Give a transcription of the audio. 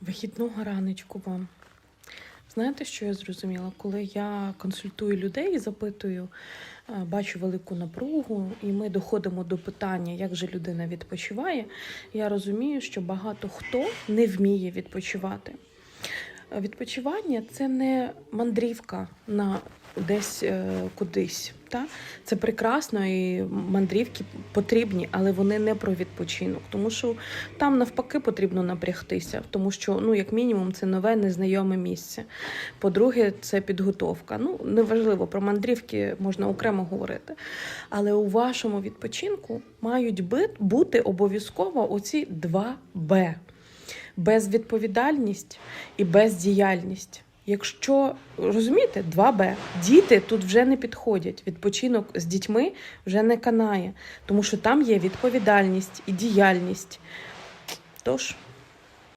Вихідного раночку вам. Знаєте, що я зрозуміла? Коли я консультую людей і запитую, е, бачу велику напругу, і ми доходимо до питання, як же людина відпочиває, я розумію, що багато хто не вміє відпочивати. Відпочивання це не мандрівка на десь е, кудись. Та? Це прекрасно, і мандрівки потрібні, але вони не про відпочинок, тому що там навпаки потрібно напрягтися, тому що, ну, як мінімум, це нове незнайоме місце. По-друге, це підготовка. Ну, неважливо, про мандрівки можна окремо говорити. Але у вашому відпочинку мають бути обов'язково оці два Б: безвідповідальність і бездіяльність. Якщо розумієте, 2Б, діти тут вже не підходять. Відпочинок з дітьми вже не канає, тому що там є відповідальність і діяльність. Тож